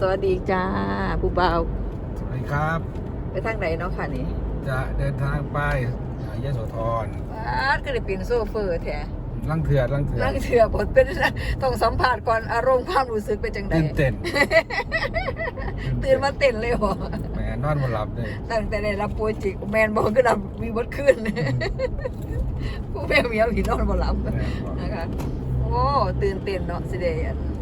สวัสดีจ้าผู้บ่าวสวัสดีครับ ไปทางไหนเนาะค่ะนี่ จะเดินทางไปยโสธรว้าดก็ได้เป็นโซเฟอร์แท้ลังเถื่อลังเถื่อนั่งเถื่อบทเป็นต้องสัมผัสก่อนอารมณ์ความรู้สึกเป็นจังไดตื่นเต้นตื่นมาเต้นเลยเหรอแหมนอนบนหลับเลยตั้งแต่ได้รับโปรเจกต์แมนบอกก็ดับมีบดขึ้นผู้แม่เมียผีนอนบ่หลับแหมบอกนะคะโอ้ตื่นเต้นเนาะสิเดอันเดิ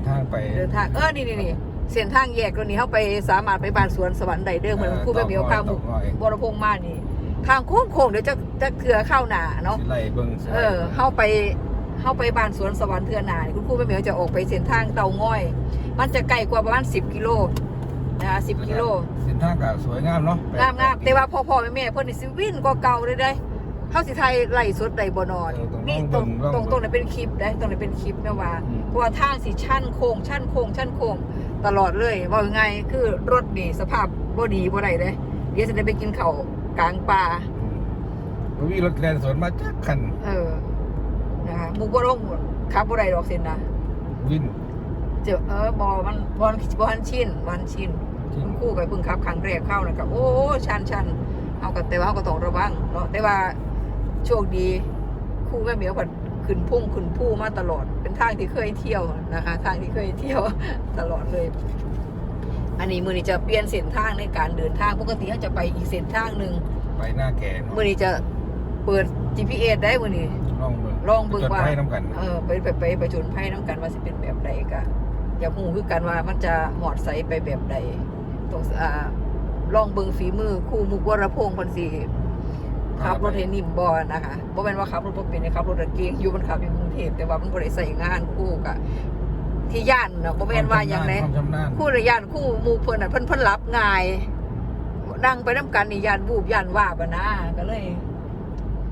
นทางไป เดินทางเออนี่นี่นี่เส้นทางแยกตัวนี้เข้าไปสามารถไปบ้านสวนสวรรค์ใดเด้อเหมือนครู่แม่เมียวข้าวหมุกต่อหน่อยบรพงษ์มานี่ทางโค้งโค้งๆเดี๋ยวจะจะเกลือเข้าหนาเนาะสิไล่เบิ้งสิเอไล่อเข้าไปเข้าไปบ้านสวนสวรรค์เทือหนานี่คุณครูแม่เหมียวจะออกไปเส้นทางเตาง่อย มันจะไกลกว่าประมาณ10กิโลนะคะ10กิโลเส้นทางก็สวยงามเนาะงามงามแต่ว่าพ่อพ่อแม่แม่เพิ่นนี่สิวิ่นกว่าเก่าเลยได้ เข้าสิไทยไล่สดใดบ่นอน นี่ตรงตรงตรงนั้นเป็นคลิปได้ตรงนั้นเป็นคลิปนะว่าอืมเพราะว่าทางสิชันโค้งชันโค้งชันโค้งตลอดเลยว่ายังไงคือรถนี่สภาพบ่ดีบ่ได้เลยเดี๋ยวจะได้ไปกินข้าวกลางป่าอืมวิรถแลนสวนมาจักคัน เออนะคะหมูบ่ลงขับบ่ได้ดอกเส้นนะวินเจอเออบอมันบอลบอลชินวันชินที่คุณครู่ไปเพิ่งขับครั้งแรกเข้านะครับโอ้ชันชันเอากับแต่ว่าเอาก็ต้องระวังเนาะแต่ว่า โชคดีครู่แม่เหมียวผัดขึ้นพุ่งขึ้นผู้มาตลอด เป็นทางที่เคยเที่ยวนะคะทางที่เคยเที่ยวตลอดเลย อันนี้มือนี้จะเปลี่ยนเส้นทางในการเดินทางปกติเขาจะไปอีกเส้นทางหนึ่งไปหน้าแก่เนาะมือนี้จะเปิด GPS ได้มือนี้ลองเบิ่งลองเบิ่งว่าจดไว้น้ำกันเออไปไปไปไปจนไพ่น้ำกันว่าสิเป็นแบบใดกะอยากหูคือกันว่ามันจะหอดใสไปแบบใดตรงอ่าลองเบิ่งฝีมือครู่มุกวรพงศ์คนสิ ขับรถให้นิ่มบอนะคะบ่แม่นว่าขับรถบ่เป็นนะครับรถเก่งอยู่มันขับอยู่กรุงเทพแต่ว่ามันบ่ได้ใส่งานคู่กะที่ย่านเนาะบ่แม่นว่าอย่างไรความชำนาญคู่ระย่านคู่หมู่เพิ่นน่ะเพิ่นเพิ่นรับง่ายนั่งไปนํกันนี่ย่านบูบย่านว่าบะนะก็เลย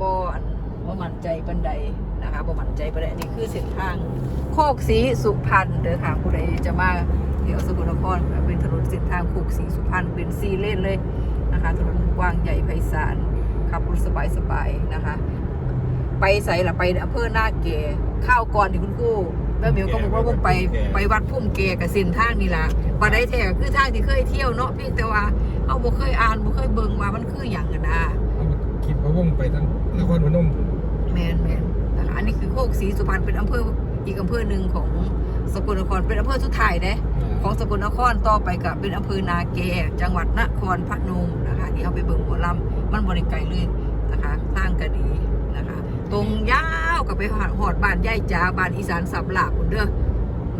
บ่อันบ่มั่นใจปานใดนะคะบ่มั่นใจปานใดอันนี้คือเส้นทางโคกศรีสุพรรณเด้อค่ะผู้ใดจะมาเที่ยวสกลนครเป็นถนนเส้นทางโคกศรีสุพรรณเป็นซีเลนเลยนะคะถนนกว้างใหญ่ไพศาล ขับรถสบายสบายๆนะคะ ไปใส่ละไปอำเภอหน้าเกข้าวก่อนที่คุณครู่แม่เหมียวก็บอกว่าผมไปไปวัดพุ่มเกกับเส้นทางนี่ล่ะบัดได้แท้ก็คือทางที่เคยเที่ยวเนาะเพียงแต่ว่าเอาบ่เคยอ่านบ่เคยเบิ่งว่ามันคือหยังกันนะคิดว่าวงไปตั้งนครพนมแมนแมนนะคะอันนี้คือโคกศรีสุพรรณเป็นอำเภออีกอำเภอหนึ่งของสกลนครเป็นอำเภอสุดท้ายเด้ของสกลนครต่อไปกับเป็นอำเภอนาแกจังหวัดนครพนมนะคะที่เอาไปเบิ่งหัวลำ มันบริไกลเลยนะคะทางก็ดีนะคะ ตรงยาวกับไปหอดหอดบ้านย่ายจ๋าบ้านอีสานสับหลาบพุ่นเด้อ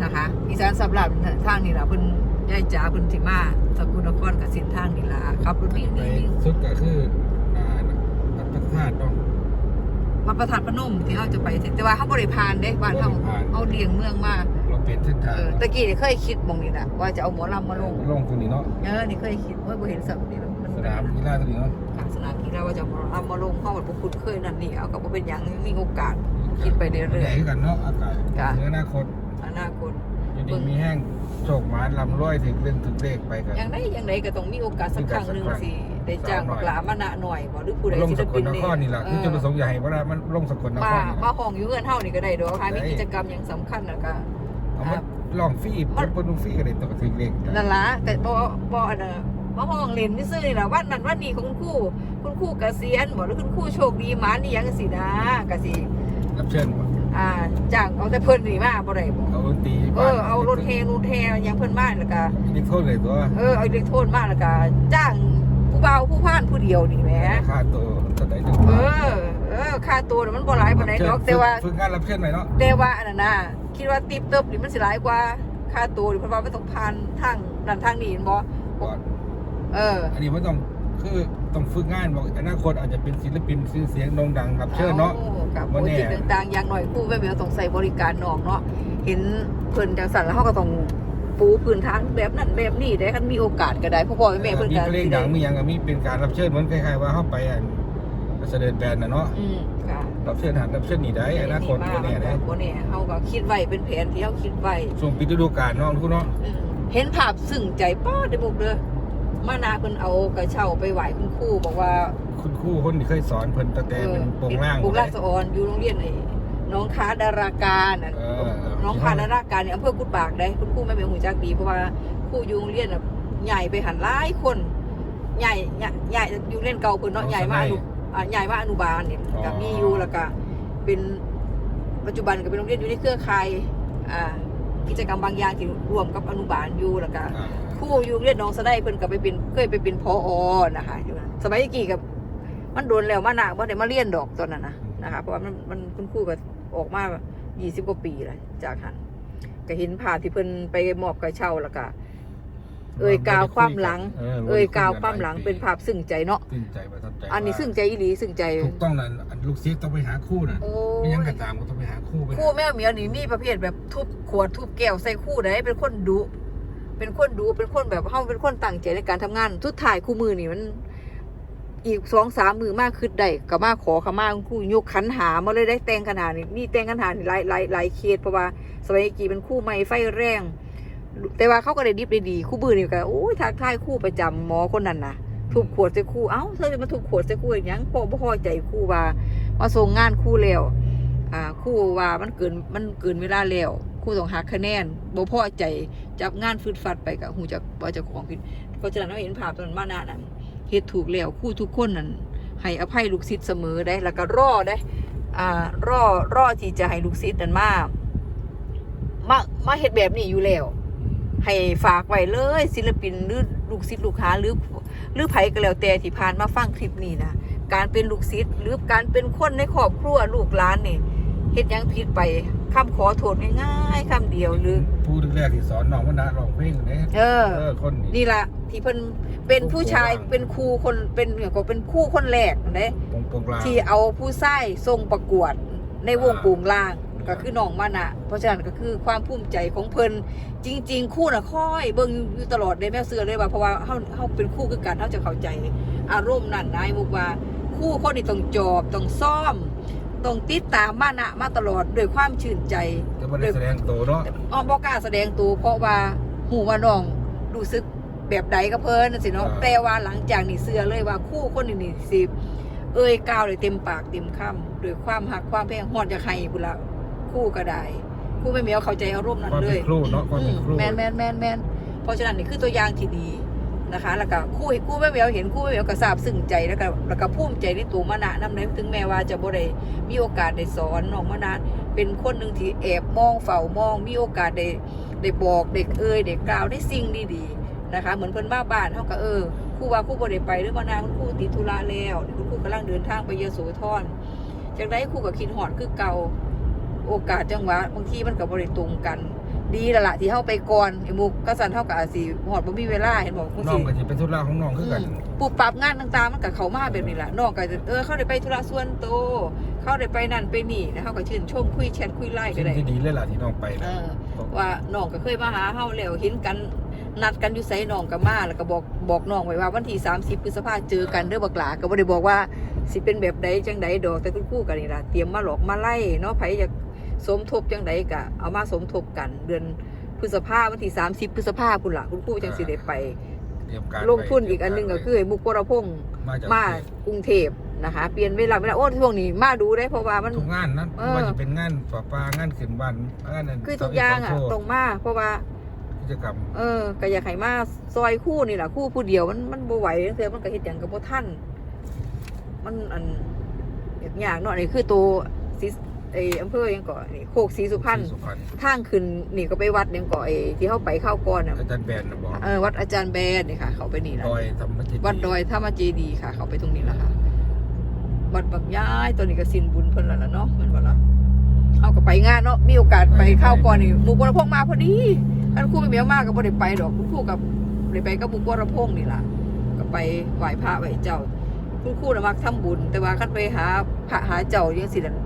นะคะ อีสานสับหลาบทางนี่ล่ะเพิ่นย่ายจ๋าเพิ่นสิมาสกลนครกับเส้นทางนี่ล่ะขับรถนี่ไปนี่สุดก็คืออ่าวัดพระธาตุเนาะวัดประธานพนมที่เขาจะไปเสร็จแต่ว่าเขาบริพานเด้บ้านเขาบ่ได้ผ่านเขาเลียงเมืองมาเราเปลี่ยนเส้นทางเออตะกี้นี่เคยคิดหมองนี่นะว่าจะเอาหมอลำมาลงลงตรงนี้เนาะเออนี่เคยคิดว่าบ่เห็นสับนี่มันมั นสนามกีฬาตรงนี้เนาะค่ะสนามกีฬาว่าจะเอามาลงเข้าวัดพระคุณเคยนั่นนี่เอากับว่าเป็นอย่างมีโอกาสคิดไปเรื่อยๆใหญ่กันเนาะอากาศจ้ะเนื้ออนาคตอนาคตอยู่ดีมีแห้งโชคหมานลำร้อยถึงเรื่องถึงเลขไปกันอย่างใดอย่างใดก็ต้องมีโอกาสสักครั้งหนึ่งสักครั้งสิได้จ้างสาวน้อยหลามานะหน่อยบ่หรือผู้ใดลงศิสลกปิลนนนี่ครนี่แหละคือจุดประสงค์ใหญ่เพราะว่ามันลงสกลนคมารนี่มาห้องอยู่เฮือนเฮานี่ก็ได้ดอกค่ะมีกิจกรรมอย่างสำคัญแล้วก็เอามาลองฟรีเปิดปนฟรีกันเลยตัวถึงเลขนั่นละแต่บอบออันน่ะ มาห้องเล่นนี่ซื้อนี่ล่ะวันนั้นวันนี้ของคุณครูคุณครูเกษียณบอกหรือคุณครูโชคดีหมานี่ยังสินะกสิรับเชิญบ่อ่าจ้างเอาแต่เพิ่นนี่มาบ่ได้บ่เอาดนตรีเออเอารถเฮรถเฮยังเพิ่นมาแล้วก็นี่โทษเลยตัวเออเอาอิเล็กโทรนมาแล้วก็จ้างผู้เบาผู้พานผู้เดียวนี่แหมค่าตัวตัวใดจังเออเออค่าตัวน่ะมันบ่หลายปานใดดอกแต่ว่าฝึกงานรับเชิญไหมเนาะแต่ว่าอันนั้นน่ะคิดว่าติปเติบนี่มันสิหลายกว่าค่าตัวนี่เพราะว่ามันต้องผ่านทางนั่นทางนี้เห็นบ่ก่อน เออ อันนี้ไม่ต้องคือต้องฝึกงานบอกอนาคตอาจจะเป็นศิลปินชื่อเสียงโด่งดังรับเชิญเนาะกับบ่โปรแน่เจกต์ต่างๆอย่างหน่อยครู่แม่เบลต้องใส่บริการน้องเนาะเห็นเพิ่นจังสันแล้วเขาก็ต้องปูพื้นทางแบบนั้นแบบนี้ได้คันมีโอกาสก็ได้พ่อพ่อแม่เพิ่นมีก็เพลงสิดัได้งมีอย่างก็มีเป็นการรับเชิญเหมือนคล้ายๆว่าเข้าไปอันเสด็จแบนน่ะเนาะอืมค่ะรับเชิญหันรับเชิญนี่ได้อนาคตมาบ่แน่ได้บ่แน่เฮาก็คิดไว้เป็นแผนที่เฮาคิดไว้ช่วงปิดฤดูกาลเนาะทุกเนาะอืมเห็นภาพซึ้งใจป้าได้บุกเด้อ มานาเพิ่นเอากระเช้าไปไหว้คุณครูบอกว่าคุณครูคนที่เคยสอนเพิ่นตั้งแต่เป็นโปรงล่างโปรงล่างสะออนอยู่โรงเรียนไอ้น้องค้าดาราการน่ะเออเออน้องพานาราการเนี่ยอำเภอกุดบากได้คุณครูแม่เมียหูจักดีเพราะว่าครูอยู่โรงเรียนน่ะใหญ่ไปหันหลายคนใหญ่ใหญ่ใหญ่อยู่โรงเรียนเก่าเพิ่นเนาะใหญ่มากอนุอ่าใหญ่มากอนุบาลเนี่ยกับมีอยู่แล้วก็เป็นปัจจุบันก็เป็นโรงเรียนอยู่ในเครือข่ายอ่า กิจกรรมบางอย่างที่รวมกับอนุบาลอยู่แล้วก็อ่าครู่อยู่โรงเรียนหน้องสะได้เพิ่นก็ไปเป็นเคยไปเป็นพออนะคะอยู่นะสมัยกี่กับมันโดนแล้วมาหนักว่าได้มาเรียนดอกตอนนั้นนะนะคะเพราะว่ามันมันคุณครูก็ออกมายี่สิบกว่าปีแล้วจากหันก็เห็นภาพที่เพิ่นไปมอบกระเช้าแล้วก็ เอ่ยกล่าวความหลัง เอ่ยกล่าวความหลังเป็นภาพซึ้งใจเนาะซึ้งใจประทับใจอันนี้ซึ้งใจอีหลีซึ้งใจถูกต้องนะอันลูกศิษย์ต้องไปหาคู่น่ะโอ้ไม่ยยังกระตามก็ต้องไปหาคู่ไปครู่แม่เหมียวนี่มีประเภทแบบทุบขวดทุบแก้วใส่ครู่ได้เป็นคนดุเป็นคนดุเป็นคนแบบเฮาเป็นคนตั้งใจในการทำงานสุดท้ายคู่มือนี่มันอีกสองสามมือมากขึ้นได้ก็มาขอขมาคุณครูยกขันหามาเลยได้แต่งขนาดนี้มีแต่งขนาดนี้หลายหลายหลายเคสเพราะว่าสมัยกี่เป็นคู่ใหม่ไฟแรง แต่ว่าเขาก็ได้ดิบได้ดีคู่บือนี่ก็โอ้ยทักทายคู่ประจำหมอคนนั้นนะทุบขวดใส่คู่เอ้าเธอจะมาทุบขวดใส่คู่อีกหยังพอบ่พอใจคู่ว่ามาส่งงานคู่แล้วอ่าคู่ว่ามันเกินมันเกินเวลาแล้วคู่ต้องหักคะแนนบ่พอใจจับงานฟืดฟัดไปกับหูจักว่าจะของผิดเพราะฉะนั้นเราเห็นภาพตอนมานานั้นเฮ็ดถูกแล้วคู่ทุกคนนั้นให้อภัยลูกศิษย์เสมอได้ แล้วก็รอได้อ่ารอรอที่จะให้ลูกศิษย์นั้นมามามาเฮ็ดแบบนี้อยู่แล้ว ให้ฝากไว้เลย ศิลปินหรือลูกศิษย์ลูกหาหรือหรือไผก็แล้วแต่ที่ผ่านมาฟังคลิปนี้นะการเป็นลูกศิษย์หรือการเป็นคนในครอบครัวลูกหลานนี่เฮ็ดหยังผิดไปคำขอโทษง่ายๆคำเดียวหรือ ผู้แรกที่สอนน้องว่านะร้องเพลงเนี่ยเออ เออคนนี้นี่ล่ะที่เพิ่นเป็นผู้ชายเป็นครูคนเป็นเนี่ยก็เป็นครูคนแรกเด้ปงปงกลางที่เอาผู้ชายทรงประกวด ในวงปูงล่างก็คือน้องมานะเพราะฉะนั้นก็คือความภูมิใจของเพิ่นจริง ๆ คู่น่ะค่อยเบิ่งอยู่ตลอดเลยแม่เสือเลยว่าเพราะว่าเฮาเฮาเป็นคู่คือกันเฮาจะเข้าใจ อารมณ์นั่นนายมุกว่าคู่คนนี้ต้องจอบต้องซ่อมต้องติดตามมานะมาตลอดด้วยความชื่นใจแต่ว่าได้แสดงตัวเนาะอ้อมบอกล้าแสดงตัวเพราะว่าหูว่าน้องรู้สึกแบบใดกับเพิ่นน่ะสิเนาะแต่ว่าหลังจากนี่เสือเลยว่าคู่คนนี้นี่สิเอ่ยกล่าวเลยเต็มปากเต็มคำ ด้วยความหักความแพงฮอดจะใครบุนละคู่ก็ได้ คู่ไม่เหมียวเข้าใจอารมณ์นั้นความเลเป็ยนครูเนาะความอืเป็นมครูแมนแมนแมนแมนเพราะฉะนั้นนี่คือตัวอย่างที่ดีนะคะ แล้วก็คู่คู่แม่เหมียวเห็นคู่แม่เหมียวก็ทราบซึ้งใจแล้วก็แล้วก็ภูมิใจในตัวมะนะนำในถึงแม้ว่าจะบ่ได้มีโอกาสได้สอนน้องมะนะเป็นคนหนึ่งที่แอบมองเฝ้ามอง มีโอกาสได้ได้บอกเด็กเอ่ยเด็กกล่าวได้สิ่งดีๆนะคะ เหมือนเพิ่นมาบ้านเฮาก็เออครู่ว่าครู่บ่ได้ไปหรือมะนะคุณครู่ติดธุระแล้วคุณครู่กำลังเดินทางไปยโสธร จากนั้นครู่ก็คิดฮอดคือเก่าโอกาสจังหวะบางทีมันกับบริตรงกัน ดีและละที่เข้าไปก่อนไอ้มุกก็สันเท่ากับอาสีหอดบ่มีเวลาเห็นบอกบางน้อทีงก็จะเป็นธุระของน้องคือกันปูปรับงานต่างๆมันกับเขามาแบบนี้แหละน้องก็จะเออเข้าได้ไปธุระส่วนโตวเข้าได้ไปนั่นไปนี่นะเขาก็ชื่นชมคุยแชทคุยไลน์ก็สิ่งได้ที่ดีเลยล่ะที่น้องไปเอนะอ ว่าน้องก็เคยมาหาเฮาแล้วเห็นกันนัดกันอยู่ไสน้องก็มาแล้วก็บอกบอกน้องไว้ว่าวันที่30พฤษภาเจอกันเด้อบักหลาก็บ่ได้บอกว่า สิเป็นแบบใดจังใดดอกแต่คุณครู่กันนี่ล่ะเตรียมมาหลอกมาไล่เนาะไผอยากสมทบจังใดก็เอามาสมทบกัน เดือนพฤษภาวันที่30พฤษภาพุ่นล่ะคุณครู่จังสิได้ไป เตรียมการลงทุนอีกอันหนึงก็คือไอ้มุกวรพงษ์มาจากมากรุงเทพนะคะ เปลี่ยนเวลาเวลาโอ้ช่วงนี้มาดูได้เพราะว่ามัน ทุกงานนะเออ ว่าจะเป็นงานปะปางานขึ้นบ้านงานนั้นคือทุกอย่างอะตรงมาเพราะว่า กิจกรรม เออก็อยากให้มาซอยคู่นี่แหละคู่ผู้เดียวมันมันบ่ไหวเสียมันก็เฮ็ดหยังกับบ่ทัน มันอันยากๆเนาะนี่คือตัวสีไอ้อำเภอหยังก่อนนี่โคกศรีสุพรรณสุพรรณทางขึ้นนี่ก็ไปวัดหยังก่อไอ้ที่เฮาไปเข้าก่อนน่ะอาจารย์แบนนะบอกเออวัดอาจารย์แบนนี่ค่ะ เขาไปนี่ล่ะดอยธรรมจิตวัดดอยธรรมเจดีย์ค่ะ เขาไปตรงนี้แล้วค่ะวัดบักย้ายตัวนี้ก็สินบุญเพิ่นแล้วล่ะเนาะแมันบ่ล่ะเอาก็ไปงานเนาะมีโอกาสไปเข้าก่อนนี่หมู่กวรพงษ์มาพอดีท่านครูไม่เมียวมากก็บ่ได้ไปดอกคุณครูกับได้ไปกับหมู่กวรพงษ์นี่ล่ะก็ไปไหว้พระไหว้เจ้า คุณครูน่ะมักทำบุญ แต่ว่าคันไปหาพระหาเจ้าจังซี่นั่น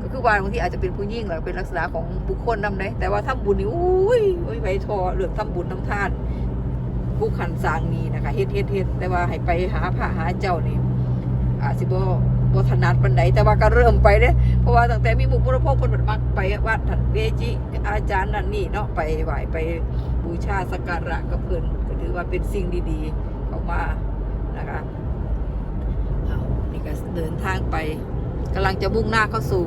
ก็คือว่าบางทีอาจจะเป็นผู้หญิงหรือเป็นลักษณะของบุคคลนำได้แต่ว่าทำบุญนี่อุ้ยโอ้ยไว้ทอเรื่องทำบุญทำทานผู้ขันสร้างนี้นะคะเฮ็ดเฮ็ดเฮ็ดแต่ว่าให้ไปหาพระหาเจ้านี่อาจสิบ่บ่ถนัดปานใดแต่ว่าก็เริ่มไปเด้เพราะว่าตั้งแต่มีบุคคลพวกเพิ่นมักไปวัดท่านเวจิอาจารย์นั่นนี่เนาะไปไหวไปบูชาสักการะกับเพิ่อนก็ถือว่าเป็นสิ่งดีๆเข้ามานะคะ นี่ก็เดินทางไปกำลังจะมุ่งหน้าเข้าสู่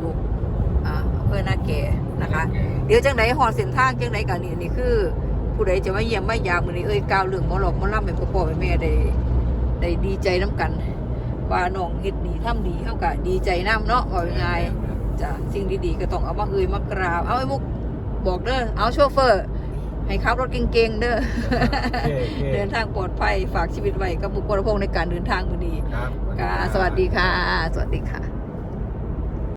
อ่าอำเภอนาแก่นะคะ เดี๋ยวจังไดหอดเส้นทางจังไดกันนี่นี่คือ ผู้ใดจะมาเยี่ยมมายามมือนี้เอ้ยกาวเรื่องมอหลอกมอลำให้พ่อพ่อแม่แม่ได้ได้ดีใจน้กันว่าน้องเฮ็ดดีทำดีเฮาก็ดีใจนํเนาะว่าง่ายๆจ้ะสิ่งดีๆก็ต้องเอามาเอ่ยมากราบเอาไอ้มุกบอกเด้อเอาโชเฟอร์ ให้ขับรถเก่งๆเด้อโอเคโอเคเดินทางปลอดภัยฝากชีวิตไว้กับบุคคลพงในการเดินทางมื้อนี้ครับค่ะสวัสดีค่ะ สวัสดีค่ะ